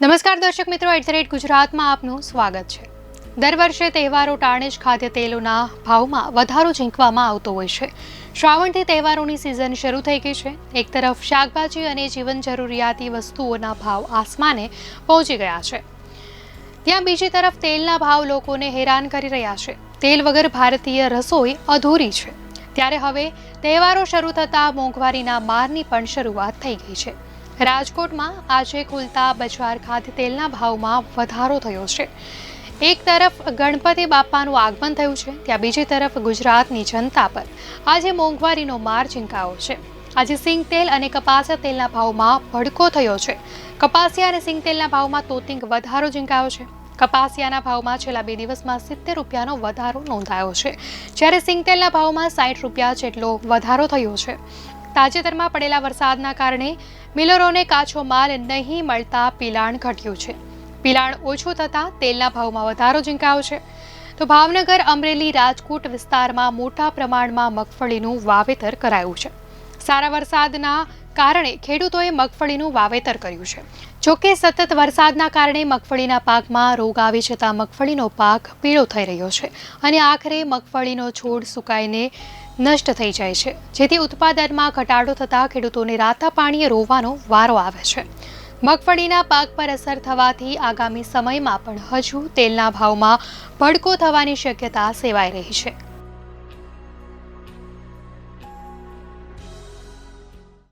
નમસ્કાર દર્શક મિત્રો એટ ધ રેટ ગુજરાતમાં આપનું સ્વાગત છે. દર વર્ષે તહેવારો ટાણે જ ખાદ્ય તેલોના ભાવમાં વધારો ઝીંકવામાં આવતો હોય છે. શ્રાવણથી તહેવારોની સિઝન શરૂ થઈ ગઈ છે. એક તરફ શાકભાજી અને જીવન જરૂરિયાતી વસ્તુઓના ભાવ આસમાને પહોંચી ગયા છે. ત્યાં બીજી તરફ તેલના ભાવ લોકોને હેરાન કરી રહ્યા છે. તેલ વગર ભારતીય રસોઈ અધૂરી છે. ત્યારે હવે તહેવારો શરૂ થતાં મોંઘવારીના મારની પણ શરૂઆત થઈ ગઈ છે. રાજકોટમાં આજે ખુલતા બજાર ખાદ્ય તેલના ભાવમાં વધારો થયો છે. એક તરફ ગણપતિ બાપાનું આગમન થયું છે, ત્યાં બીજી તરફ ગુજરાતની જનતા પર આજે મોંઘવારીનો માર ચીંકાયો છે. આજે સિંગ તેલ અને કપાસિયા તેલના ભાવમાં ભડકો થયો છે. કપાસિયા અને સિંગ તેલના ભાવમાં તોતિંગ વધારો ઝીંકાયો છે. કપાસિયાના ભાવમાં છેલ્લા બે દિવસમાં સિત્તેર રૂપિયાનો વધારો નોંધાયો છે. જ્યારે સિંગ તેલના ભાવમાં સાઠ રૂપિયા જેટલો વધારો થયો છે. તાજેતરમાં પડેલા વરસાદના કારણે મિલરોને કાચો માલ નહીં મળતા પિલાણ ઘટ્યું છે. પિલાણ ઓછું થતાં તેલના ભાવમાં વધારો ઝીંકાયો છે. તો ભાવનગર, અમરેલી, રાજકોટ વિસ્તારમાં મોટા પ્રમાણમાં મગફળીનું વાવેતર કરાયું છે. સારા વરસાદના કારણે ખેડૂતોએ મગફળીનું વાવેતર કર્યું છે. જોકે સતત વરસાદના કારણે મગફળીના પાકમાં રોગ આવી જતાં મગફળીનો પાક પીળો થઈ રહ્યો છે અને આખરે મગફળીનો છોડ સુકાઈને નષ્ટ થઈ જાય છે, જેથી ઉત્પાદનમાં ઘટાડો થતાં ખેડૂતોને રાતા પાણીએ રોવાનો વારો આવે છે. મગફળીના પાક પર અસર થવાથી આગામી સમયમાં પણ હજુ તેલના ભાવમાં ભડકો થવાની શક્યતા સેવાઈ રહી છે.